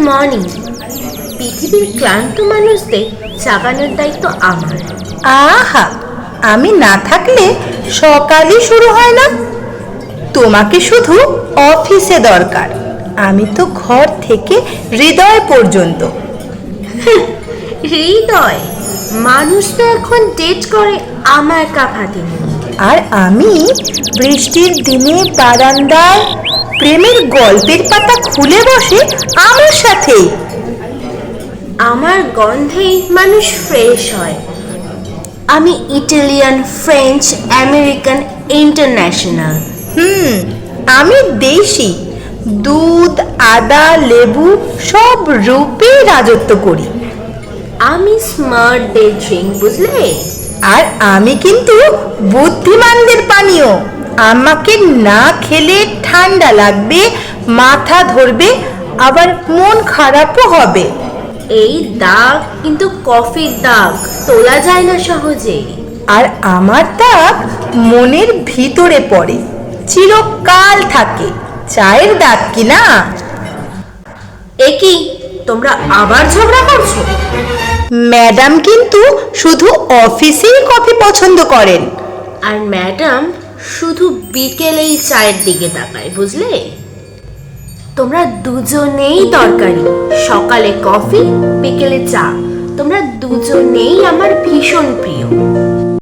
Morning পৃথিবীর ক্লান্ত মানুষদের জাগানোর দায়িত্ব আমার। আহা আমি না থাকলে সকালই শুরু হয় না? তোমাকে শুধু অফিসে দরকার। আমি তো ঘর থেকে হৃদয় পর্যন্ত। হৃদয়? মানুষ তো এখন ডেট করে আমার কাফাতে আর আমি বৃষ্টির দিনে বারান্দায় প্রেমের গল্পের পাতা খুলে বসে আমার সাথেই। আমার গন্ধেই মানুষ ফ্রেশ হয়। আমি ইটালিয়ান ফ্রেঞ্চ আমেরিকান ইন্টারন্যাশনাল। হুম আমি দেশি। দুধ আদা লেবু সব রূপে রাজত্ব করি। আমি স্মার্ট ডে ড্রিঙ্ক বুঝলে? আর আমি কিন্তু বুদ্ধিমানদের পানীয়। আমাকে না খেলে ঠান্ডা লাগবে মাথা ধরবে আবার মন খারাপও হবে। এই দাগ কিন্তু কফির দাগ তোলা যায় না সহজে। আর আমার দাগ মনের ভিতরে পড়ে চিরকাল থাকে চায়ের দাগ কি না? এ কি তোমরা আবার ঝগড়া করছ? ম্যাডাম কিন্তু শুধু অফিসেই কফি পছন্দ করেন। আর ম্যাডাম শুধু বিকেলেই চায়ের দিকে তাকায়, বুঝলে? তোমরা দুজনেই দরকারি সকালে কফি, বিকেলে চা। তোমরা দুজনেই আমার ভীষণ প্রিয়।